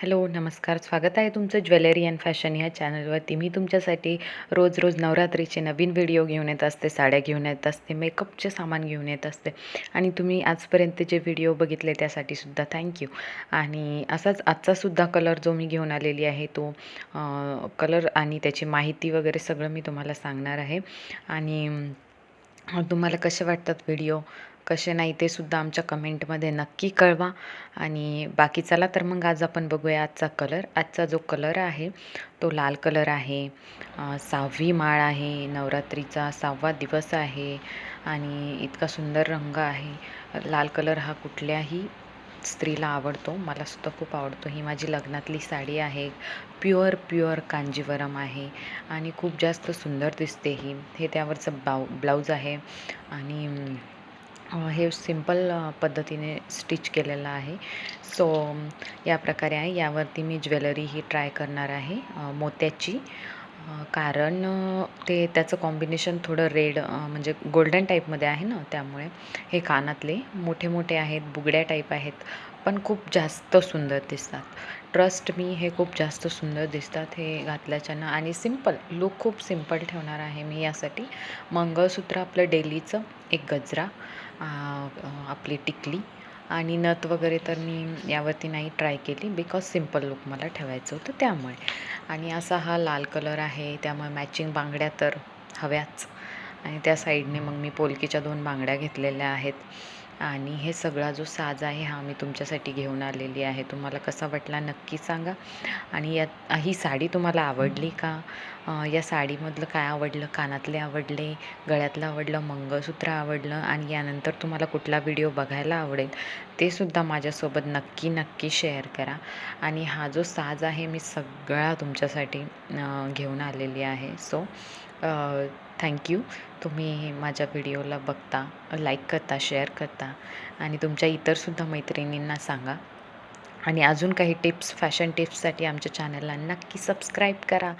Hello नमस्कार. स्वागत आहे तुमचं ज्वेलरी अँड फॅशन ह्या चॅनलवरती. मी तुमच्यासाठी रोज रोज नवरात्रीचे नवीन व्हिडिओ घेऊन येत असते साड्या घेऊन येत असते मेकअपचे सामान घेऊन येत असते. आणि तुम्ही आजपर्यंत जे व्हिडिओ बघितले त्यासाठी सुद्धा थँक्यू आणि असाच आजचासुद्धा कलर जो मी घेऊन आलेली आहे तो कलर आणि त्याची माहिती वगैरे सगळं मी तुम्हाला सांगणार आहे. आणि तुम्हाला कसे वाटतात व्हिडिओ? कसे नाही ते सुद्धा आमच्या कमेंटमध्ये नक्की कळवा. आणि बाकी चला तर मग आज आपण बघूया आजचा कलर. आजचा जो कलर आहे तो लाल कलर आहे. सहावी माळ आहे नवरात्रीचा सहावा दिवस आहे आणि इतका सुंदर रंग आहे. लाल कलर हा कुठल्याही स्त्रीला आवडतो मला सुद्धा खूप आवडतो. ही माझी लग्नातली साडी आहे. प्युअर प्युअर कांजीवरम आहे आणि खूप जास्त सुंदर दिसते ही. हे त्यावरचं ब्लाऊ ब्लाऊज आहे. आणि हे सिंपल पद्धतीने स्टिच केलेलं आहे. सो या प्रकारे आहे. यावरती मी ज्वेलरी ही ट्राय करणार आहे मोत्याची. कारण ते त्याचं कॉम्बिनेशन थोडं रेड म्हणजे गोल्डन टाईपमध्ये आहे ना त्यामुळे हे कानातले मोठे मोठे आहेत बुगड्या टाईप आहेत पण खूप जास्त सुंदर दिसतात. ट्रस्ट मी हे खूप जास्त सुंदर दिसतात हे घातल्याच्यानं. आणि सिंपल लुक खूप सिंपल ठेवणार आहे मी यासाठी. मंगळसूत्र आपलं डेलीचं एक गजरा आपली टिकली. आणि नथ वगैरे तर मी यावरती नाही ट्राय केली बिकॉज सिंपल लुक मला ठेवायचं होतं त्यामुळे. आणि असा हा लाल कलर आहे त्यामुळे मॅचिंग बांगड्या तर हव्याच. आणि त्या साईडने मग मी पोलकीच्या दोन बांगड्या घेतलेल्या आहेत. आणि हे सगळा जो साज आहे हा मी तुमच्यासाठी घेऊन आलेली आहे. तुम्हाला कसा वाटला नक्की सांगा. आणि या ही साडी तुम्हाला आवडली का? या साडीमधलं काय आवडलं? कानातले आवडले? गळ्यातलं आवडलं? मंगळसूत्र आवडलं? आणि यानंतर तुम्हाला कुठला व्हिडिओ बघायला आवडेल ते सुद्धा माझ्यासोबत नक्की नक्की शेअर करा. आणि हा जो साज आहे मी सगळा तुमच्यासाठी घेऊन आलेली आहे. सो थँक्यू तुम्ही माझ्या व्हिडिओला बघता लाईक करता शेअर करता आणि तुमच्या इतरसुद्धा मैत्रिणींना सांगा. आणि अजून काही टिप्स फॅशन टिप्ससाठी आमच्या चॅनलला नक्की सबस्क्राईब करा.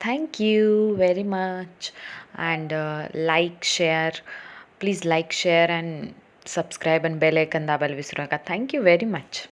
Thank you very much and like share please like share and subscribe and bell icon दाबायला विसरू नका. Thank you very much